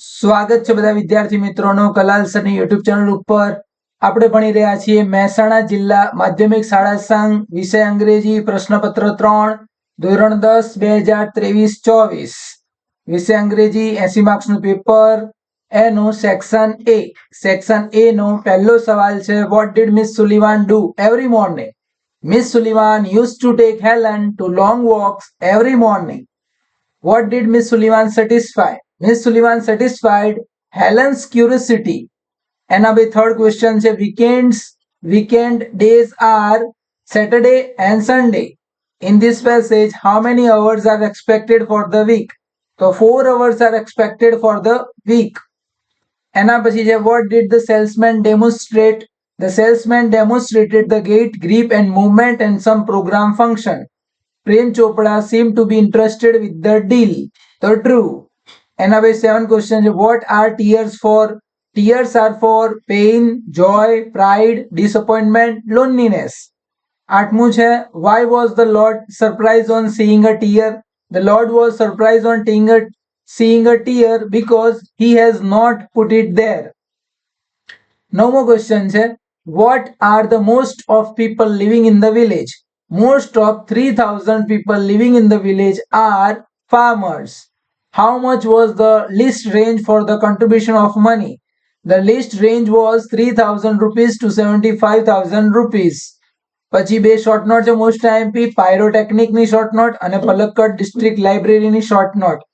સ્વાગત છે બધા વિદ્યાર્થી મિત્રોનો કલાલ સરની યુટ્યુબ ચેનલ ઉપર. આપણે ભણી રહ્યા છીએ મહેસાણા જિલ્લા માધ્યમિક શાળા સંઘ વિષય અંગ્રેજી પ્રશ્નપત્ર ત્રણ, ધોરણ દસ, બે હજાર ત્રેવીસ, ચોવીસ. વિષય અંગ્રેજી એસી માર્ક્સનું પેપર. એનું સેક્શન એ સેક્શન એ નો પહેલો સવાલ છે what did Miss Sullivan do every morning Miss Sullivan use to take Helen to long walks every morning What did Miss Sullivan satisfy? Miss Sullivan satisfied Helen's curiosity. એના બે third question છે weekends weekend days are Saturday and Sunday in this passage how many hours are expected for the week તો four hours are expected for the week એના પછી છે what did the salesman demonstrate the salesman demonstrated the gate grip and movement and some program function Prem Chopra seem to be interested with the deal. તો true. એના પછી સેવન question છે what are tears for tears are for pain joy pride disappointment loneliness આઠમું છે why was the Lord surprise on seeing a tear the Lord was surprise on seeing a seeing a tear because he has not put it there નવમો question છે what are the most of people living in the village most of 3000 people living in the village are farmers How much was the least range for the contribution of money? The least range was 3000 rupees to 75000 rupees. પછી બે short note છે most IMP પાયરોટેકનિકની short note અને Palakkad district library ની short note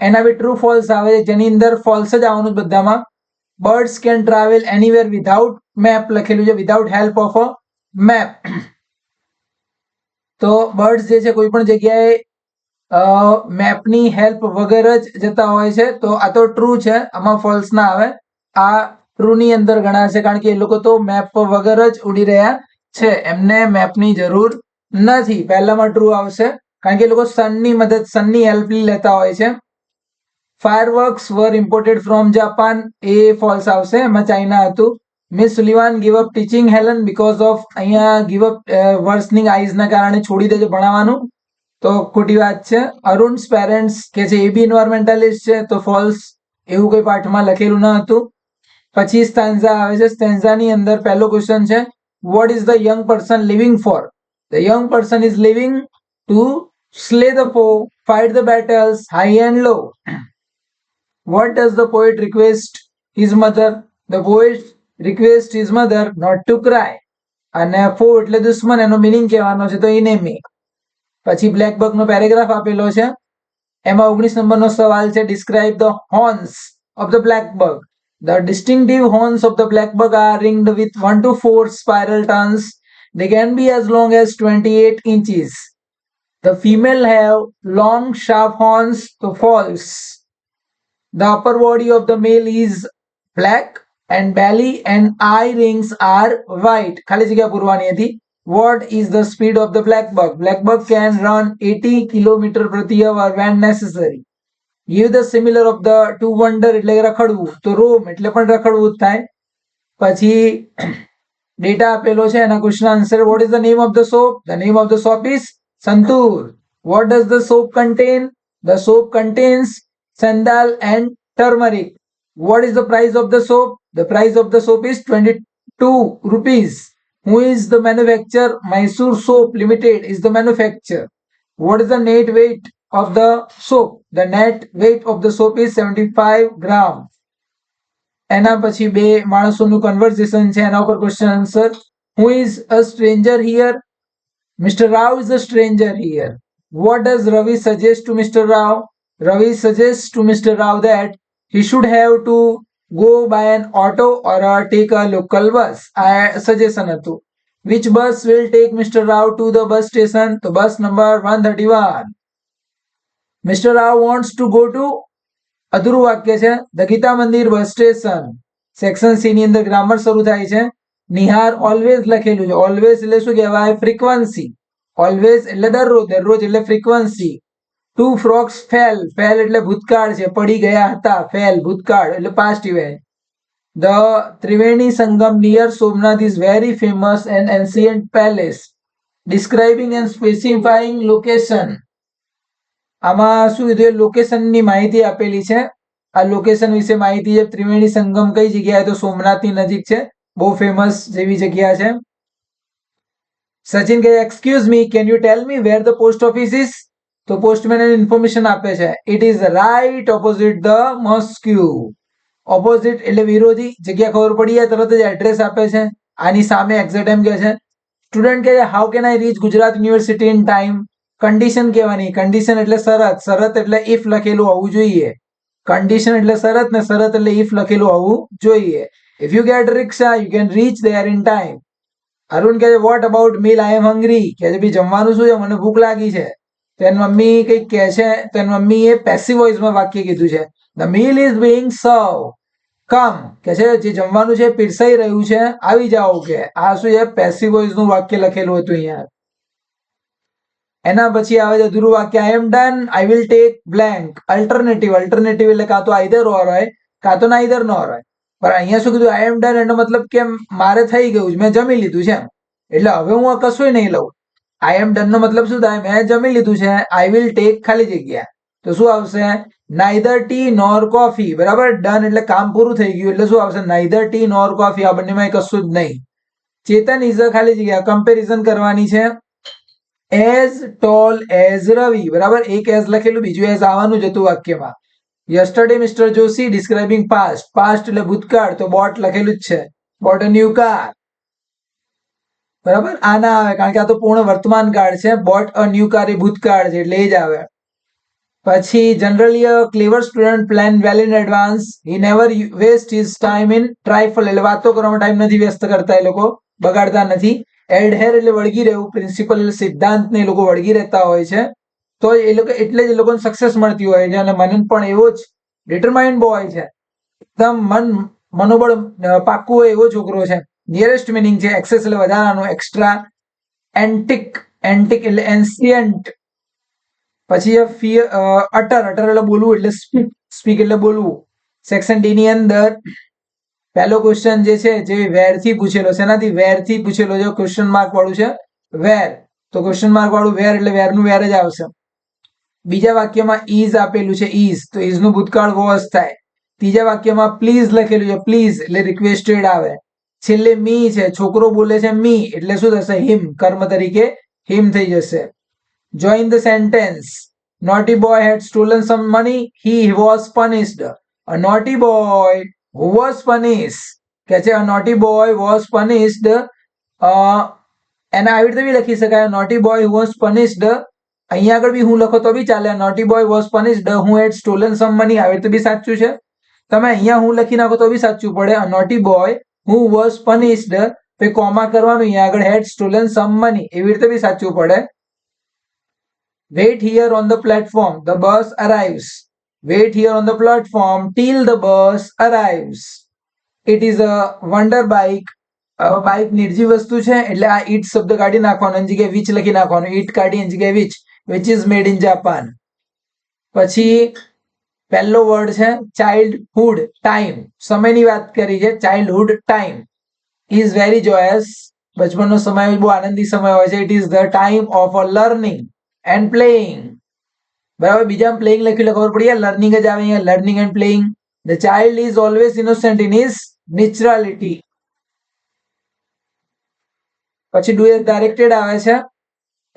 એના B true false આવે છે, જેની અંદર ફોલ્સ જ આવવાનું બધામાં. Birds can travel anywhere without map લખેલું છે without help of a map તો બર્ડ્સ જે છે, કોઈ પણ જગ્યાએ મેપની હેલ્પ વગર જ જતા હોય છે. તો આ તો ટ્રુ છે. આમાં ફોલ્સ ના આવે. આ ટ્રુની અંદર ગણાશે કારણ કે એ લોકો તો મેપ વગર જ ઉડી રહ્યા છે. એમને મેપની જરૂર નથી. પહેલામાં ટ્રુ આવશે. કારણ કે એ લોકો સનની મદદ સનની હેલ્પ લેતા હોય છે. Fireworks were imported from Japan A false આવશે. એમાં ચાઇના હતું. Miss Sullivan give up teaching Helen because of અહીંયા ગીવ અપ વર્સનિંગ આઈઝના કારણે છોડી દેજો ભણાવવાનું. તો ખોટી વાત છે. અરુણ્સ પેરેન્ટ્સ કે જે એ બી ઇન્વાયરમેન્ટાલિસ્ટ છે, તો ફોલ્સ એવું કોઈ પાઠમાં લખેલું ન હતું. પછી સ્ટેન્ઝા આવે છે. સ્ટેન્ઝાની અંદર પહેલો ક્વેશ્ચન છે what is the young person living for the young person is living to slay the foe fight the battles high and low what does the poet request his mother the poet request his mother not to cry અને ફો એટલે દુશ્મન, એનો meaning કહેવાનો છે, તો ઇનેમી પછી black buck નો paragraph આપેલો છે એમાં ઓગણીસ નંબરનો સવાલ છે describe the horns of the black bug the distinctive horns of the black bug are ringed with 1 to 4 spiral turns they can be as long as 28 inches the female have long sharp horns to false The upper body of the male is black and belly and eye rings are white. ખાલી જગ્યા પૂરવાની હતી. What is the speed of the black bug? Black bug can run 80 km પ્રતિ hour when necessary. Give the similar of the two wonder એટલે કે રખડવું તો રોમ એટલે પણ રખડવું જ થાય પછી ડેટા આપેલો છે એના question answer what is the name of the soap the name of the soap is Santoor what does the soap contain the soap contains sandal and turmeric. What is the price of the soap? The price of the soap is 22 rupees. Who is the manufacturer? Mysore Soap Limited is the manufacturer. What is the net weight of the soap? The net weight of the soap is 75 gram. એના પછી બે માણસોનું conversation છે એના ઉપર question answer who is a stranger here mister Rao is a stranger here what does Ravi suggest to mister Rao Ravi suggests to Mr. Rao that he should have to go by an auto or uh, take a local. આ suggestion હતું. Which bus will take Mr. Rao to the bus station? તો bus number 131. Mr. Rao wants to go to અધૂરું વાક્ય છે the Gita Mandir bus station section C ની અંદર grammar શરૂ થાય છે નિહાર ઓલવેઝ લખેલું છે ઓલવેઝ એટલે શું કહેવાય ફ્રીક્વન્સી ઓલવેઝ એટલે દરરોજ દરરોજ એટલે frequency to frocks fail fail એટલે ભૂતકાળ છે. પડી ગયા હતા. ફેલ ભૂતકાળ એટલે past event the Triveni Sangam near Somnath is very famous and ancient palace describing and specifying location આમાં શું કીધું? લોકેશનની માહિતી આપેલી છે. આ લોકેશન વિશે માહિતી છે. ત્રિવેણી સંગમ કઈ જગ્યાએ તો સોમનાથની નજીક છે. બહુ ફેમસ જેવી જગ્યા છે. સચિન કહે excuse me can you tell me where the post office is તો પોસ્ટમેન ઇન્ફોર્મેશન આપે છે. It is right opposite the mosque opposite એટલે વિરોધી, જગ્યા ખબર પડી જાય, તરત જ એડ્રેસ આપે છે. આની સામે એક્ઝેક્ટ એમ કહે છે. સ્ટુડન્ટ કહે છે how can I reach Gujarat university in time condition કહેવાની. કન્ડિશન એટલે શરત. શરત એટલે ઇફ લખેલું હોવું જોઈએ. કન્ડિશન એટલે શરત ને શરત એટલે ઇફ લખેલું હોવું જોઈએ. If you get rickshaw you can reach there in time Arun કહે what about meal I am hungry કે છે જમવાનું શું છે? મને ભૂખ લાગી છે. તો એની મમ્મી કંઈક કહે છે તેન મમ્મી એ પેસિવ વોઇસમાં વાક્ય કીધું છે. ધ મીલ ઇઝ બીંગ સર્વ કમ કે છે, જે જમવાનું છે પીરસાઈ રહ્યું છે, આવી જાઓ કે. આ શું છે? પેસિવ વોઇસનું વાક્ય લખેલું હતું અહીંયા. એના પછી આવે છે અધૂરું વાક્ય I am done I will take blank alternative alternative એટલે કાં તો આઈધર ઓર હોય, કાં તો ના નાઈધર નો હોય. પણ અહીંયા શું કીધું? આઈ એમ ડન એનો મતલબ કે મારે થઈ ગયું છે, મેં જમી લીધું છે. એટલે હવે હું આ કશું નહીં લઉં. આઈ એમ ડન નો મતલબ શું થાય? મેં જમી લીધું છે. આઈ વિલ ટેક ખાલી જગ્યા. તો શું આવશે? નાઈધર ટી નોર કોફી બરાબર? ડન એટલે કામ પૂરું થઈ ગયું. એટલે શું આવશે? નાઈધર ટી નોર કોફી આ બંનેમાં કશું જ નહીં. ચેતન ઇઝ ખાલી જગ્યા. કમ્પેરિઝન કરવાની છે. એઝ ટોલ એઝ રવિ બરાબર? એક એઝ લખેલું, બીજું એઝ આવવાનું જ હતું વાક્યમાં. Yesterday mister Joshi describing past past એટલે ભૂતકાળ. તો બોટ લખેલું જ છે. બોટ અ ન્યુ કાર બરાબર? આ ના આવે, કારણ કે આ તો પૂર્ણ વર્તમાન કાળ છે. બોટ અ ન્યુ કાર એ ભૂતકાળ છે, એટલે એ જ આવે. પછી generally a clever student plan well in advance he never waste his time in trifle એટલે વાતો કરવામાં ટાઈમ નથી વ્યસ્ત કરતા એ લોકો, બગાડતા નથી. એડહેર એટલે વળગી રહેવું પ્રિન્સિપલ સિદ્ધાંતને એ લોકો વળગી રહેતા હોય છે. તો એ લોકો, એટલે જ એ લોકોને સક્સેસ મળતી હોય છે, અને મનન પણ એવો જ ડિટરમાઇન્ડ બોય છે. એકદમ મન, મનોબળ પાકું એવો છોકરો છે. નિયરેસ્ટ મિનિંગ છે એક્સેસ એટલે વધારાનું એક્સ્ટ્રા એન્ટિક એન્ટિક એટલે એન્સિયન્ટ પછી ફિયર અટર અટર એટલે બોલવું એટલે સ્પીક સ્પીક એટલે બોલવું. સેક્શન ડી ની અંદર, પહેલો ક્વેશ્ચન જે છે, જે વેરથી પૂછેલો છે, એનાથી વેરથી પૂછેલો છે ક્વેશ્ચન માર્ક વાળું છે વેર તો ક્વેશ્ચન માર્ક વાળું વેર એટલે વેરનું વેર જ આવશે. બીજા વાક્યમાં ઇઝ આપેલું છે ઇઝ તો ઇઝનું ભૂતકાળ વોઝ થાય. ત્રીજા વાક્યમાં પ્લીઝ લખેલું છે પ્લીઝ એટલે રિક્વેસ્ટેડ આવે. છેલ્લે મી છે છોકરો બોલે છે મી એટલે શું થશે હિમ કર્મ તરીકે હિમ થઈ જશે join the sentence naughty boy had stolen some money he was punished a naughty boy who was punished કે છે a naughty boy was punished અ, એને આવી રીતે બી લખી શકાય naughty boy who was punished અહીંયા આગળ બી હું લખો તો બી ચાલે naughty boy was punished who had stolen some money આવી રીતે બી સાચું છે તમે અહીંયા હું લખી નાખો તો બી સાચું પડે a naughty boy who was punished પછી કોમા કરવાનું અહીંયા આગળ had stolen some money એવી રીતે બી સાચું પડે Wait here on the platform. The bus arrives. Wait here on the platform till the bus arrives. It is a wonder bike. Bike નિર્જીવ વસ્તુ છે એટલે આ ઈટ શબ્દ કાઢી નાખવાનો એની જગ્યાએ વિચ લખી નાખવાનું ઈટ કાઢી એની જગ્યાએ which which is made in Japan પછી પહેલો વર્ડ છે ચાઇલ્ડહુડ ટાઈમ સમયની વાત કરી છે childhood time is very joyous બચપનનો સમય બહુ આનંદી સમય હોય છે. It is the time of a learning and playing બરાબર? બીજા પ્લેઇંગ લખ્યું ખબર પડી લર્નિંગ જ આવે અહીંયા. Learning and playing the child is always innocent in is naturality પછી ડુ એઝ ડાયરેક્ટેડ આવે છે.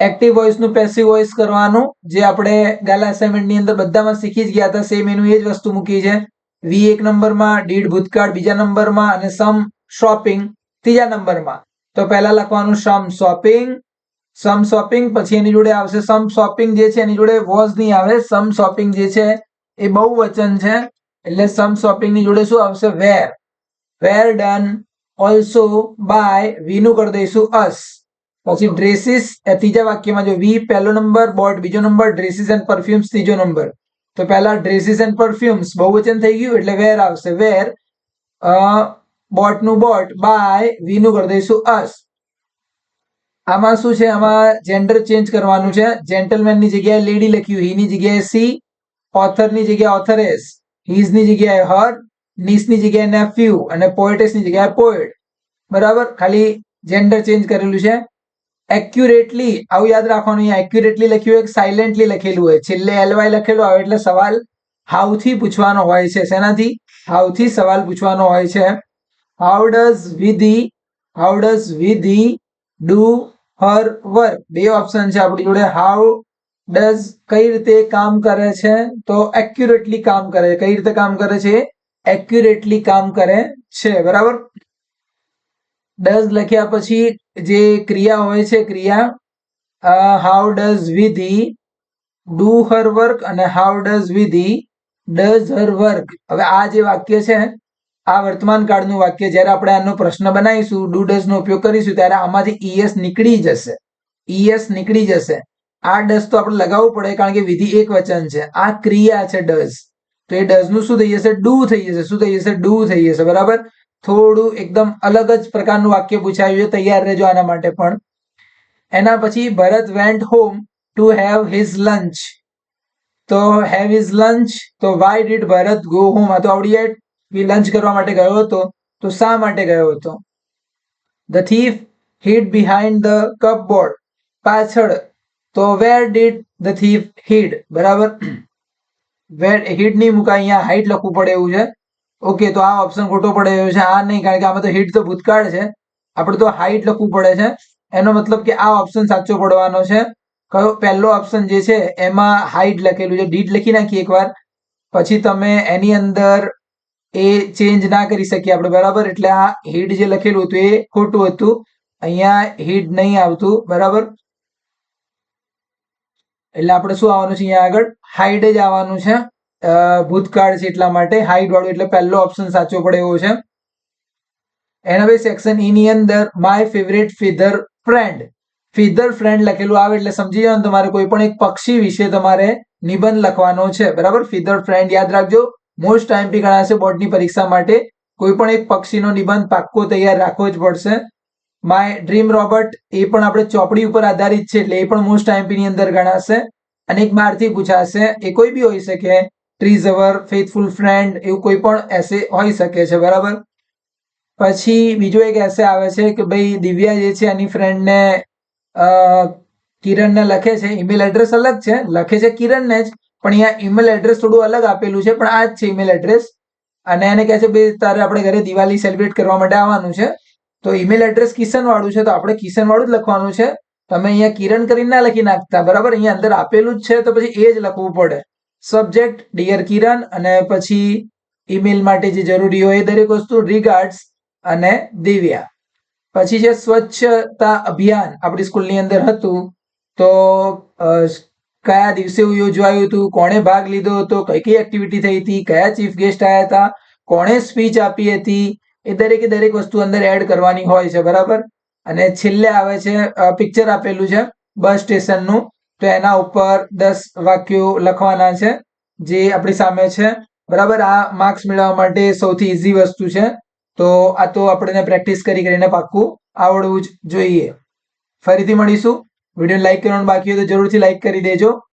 એક્ટિવ વોઇસનું પેસિવ વોઇસ કરવાનું. જે આપણે ગાલા અસાઇનમેન્ટની અંદર બધામાં શીખી જ ગયા હતા. સેમ એનું એ જ વસ્તુ મૂકી છે. વી એક નંબરમાં ડીડ ભૂતકાળ બીજા નંબરમાં અને સમ શોપિંગ ત્રીજા નંબરમાં. તો પહેલા લખવાનું સમ શોપિંગ સમ શોપિંગ પછી એની જોડે આવશે સમ શોપિંગ જે છે, એની જોડે વોઝ નહીં આવે. સમ શોપિંગ જે છે, એ બહુ વચન છે. એટલે સમ શોપિંગની જોડે શું આવશે? Where were done also by વીનું કરી દઈશું અસ પછી ડ્રેસીસ ત્રીજા વાક્યમાં જો વી પહેલો નંબર બોટ બીજો નંબર ડ્રેસીસ એન્ડ પરફ્યુમ્સ ત્રીજો નંબર તો પહેલા ડ્રેસીસ એન્ડ પરફ્યુમ્સ બહુવચન થઈ ગયું એટલે વેર આવશે. વેર બોટનું બોટ બાય વી નું કરી દઈશું અસ આમાં શું છે? આમાં જેન્ડર ચેન્જ કરવાનું છે. જેન્ટલમેનની જગ્યાએ લેડી લખ્યું. હી ની જગ્યાએ સી ઓથરની જગ્યાએ ઓથરેસ હીઝની જગ્યાએ હર નીસની જગ્યાએ નેફ્યુ અને પોએટેસની જગ્યાએ પોએટ બરાબર? ખાલી જેન્ડર ચેન્જ કરેલું છે. એક્યુરેટલી આવું યાદ રાખવાનું, અહીંયા એક્યુરેટલી લખ્યું હોય સાયલેન્ટલી લખેલું હોય. છેલ્લે એલવાય લખેલું આવે એટલે સવાલ હાઉથી પૂછવાનો હોય છે. શેનાથી? હાઉથી સવાલ પૂછવાનો હોય છે. How does Vidhi how does Vidhi do her work બે ઓપ્શન છે આપણી જોડે. હાઉ ડઝ કઈ રીતે કામ કરે છે? તો એક્યુરેટલી કામ કરે કઈ રીતે કામ કરે છે? એક્યુરેટલી કામ કરે છે. બરાબર? ડઝ લખ્યા પછી જે ક્રિયા હોય છે ક્રિયા how does Vidhi do her work અને how does Vidhi does her work હવે આ જે વાક્ય છે, આ વર્તમાન કાળનું વાક્ય, જ્યારે આપણે આનો પ્રશ્ન બનાવીશું ડુ ડઝ નો ઉપયોગ કરીશું, ત્યારે આમાંથી ઈએસ નીકળી જશે. ઈએસ નીકળી જશે. આ ડઝ તો આપણે લગાવવું પડે, કારણ કે વિધિ એક વચન છે. આ ક્રિયા છે ડઝ તો એ ડઝનું શું થઈ જશે? ડુ થઈ જશે. શું થઈ જશે? ડુ થઈ જશે. બરાબર? થોડું એકદમ અલગ જ પ્રકારનું વાક્ય પૂછાયું છે, તૈયાર રહેજો આના માટે પણ. એના પછી Bharat went home to have his lunch તો હેવ હિઝ લંચ તો why did Bharat go home આ તો આવડી એટ લંચ કરવા માટે ગયો હતો, તો શા માટે ગયો હતો? The thief hid behind the cupboard પાછળ, તો where did the thief hid બરાબર? વેર હિડ નહીં મુકાય, અહીંયા હાઈટ લખવું પડે એવું છે. ઓકે તો આ ઓપ્શન ખોટો પડે છે. આ નહીં, કારણ કે આમાં તો હિટ તો ભૂતકાળ છે. આપણે તો હાઈટ લખવું પડે છે. એનો મતલબ કે આ ઓપ્શન સાચો પડવાનો છે. કયો, પહેલો ઓપ્શન જે છે, એમાં હાઈટ લખેલું છે. ડીટ લખી નાખીએ એકવાર. પછી તમે એની અંદર એ ચેન્જ ના કરી શકીએ આપણે, બરાબર? એટલે આ હિડ જે લખેલું હતું એ ખોટું હતું. અહીંયા હિડ નહીં આવતું, બરાબર? એટલે આપણે શું આવવાનું છે અહીંયા આગળ? હાઈડ જ આવવાનું છે. ભૂતકાળ છે એટલા માટે હાઈટ વાળું એટલે પહેલો ઓપ્શન સાચો પડે એવો છે. એના પછી સેક્શન ઈ ની અંદર my favourite feather friend feather friend લખેલું આવે એટલે સમજી જવાનું તમારે કોઈ પણ એક પક્ષી વિશે તમારે નિબંધ લખવાનો છે. બરાબર? ફીધર ફ્રેન્ડ યાદ રાખજો. મોસ્ટ ટાઈમપી ગણાશે બોર્ડની પરીક્ષા માટે. કોઈ પણ એક પક્ષીનો નિબંધ પાક્કો તૈયાર રાખવો જ પડશે. માય ડ્રીમ રોબર્ટ એ પણ આપણે ચોપડી ઉપર આધારિત છે એટલે એ પણ મોસ્ટ ટાઈમની અંદર ગણાશે અને એક બહારથી પૂછાશે. એ કોઈ બી હોઈ શકે. ટ્રીઝ અવર ફેથફુલ ફ્રેન્ડ એવું કોઈ પણ એસે હોઈ શકે છે, બરાબર? પછી બીજો એક એસે આવે છે કે ભાઈ દિવ્યા જે છે એની ફ્રેન્ડને કિરણને લખે છે. ઈમેલ એડ્રેસ અલગ છે, લખે છે કિરણને જ, પણ અહીંયા ઈમેલ એડ્રેસ થોડું અલગ આપેલું છે, પણ આ જ છે ઈમેલ એડ્રેસ અને એને કહે છે ભાઈ, તારે આપણે ઘરે દિવાળી સેલિબ્રેટ કરવા માટે આવવાનું છે. તો ઈમેલ એડ્રેસ કિશન વાળું છે, તો આપણે કિશન વાળું જ લખવાનું છે. તમે અહીંયા કિરણ કરીને ના લખી નાખતા, બરાબર? અહીંયા અંદર આપેલું જ છે, તો પછી એ જ લખવું પડે. સબ્જેક્ટ ડિયર કિરણ અને પછી ઈમેલ માટે જે જરૂરી હોય એ દરેક વસ્તુ રિગાર્ડ્સ અને દિવ્યા. પછી જે સ્વચ્છતા અભિયાન, આપણી સ્કૂલની અંદર હતું, તો કયા દિવસે યોજવાયું હતું, કોણે ભાગ લીધો હતો, કઈ કઈ એક્ટિવિટી થઈ હતી, કયા ચીફ ગેસ્ટ આવ્યા હતા, કોણે સ્પીચ આપી હતી, એ દરેકે દરેક વસ્તુ અંદર એડ કરવાની હોય છે, બરાબર? અને છેલ્લે આવે છે પિક્ચર આપેલું છે, બસ સ્ટેશનનું તો એના ઉપર દસ વાક્યો લખવાના છે, જે આપણી સામે છે. બરાબર, આ માર્ક્સ મેળવવા માટે સૌથી ઇઝી વસ્તુ છે. તો આ તો આપણે પ્રેક્ટિસ કરી કરીને પાક્કું આવડવું જ જોઈએ. ફરીથી મળીશું. વીડિયો લાઇક કરવાનું બાકી હોય તો જરૂરથી લાઇક કરી દેજો.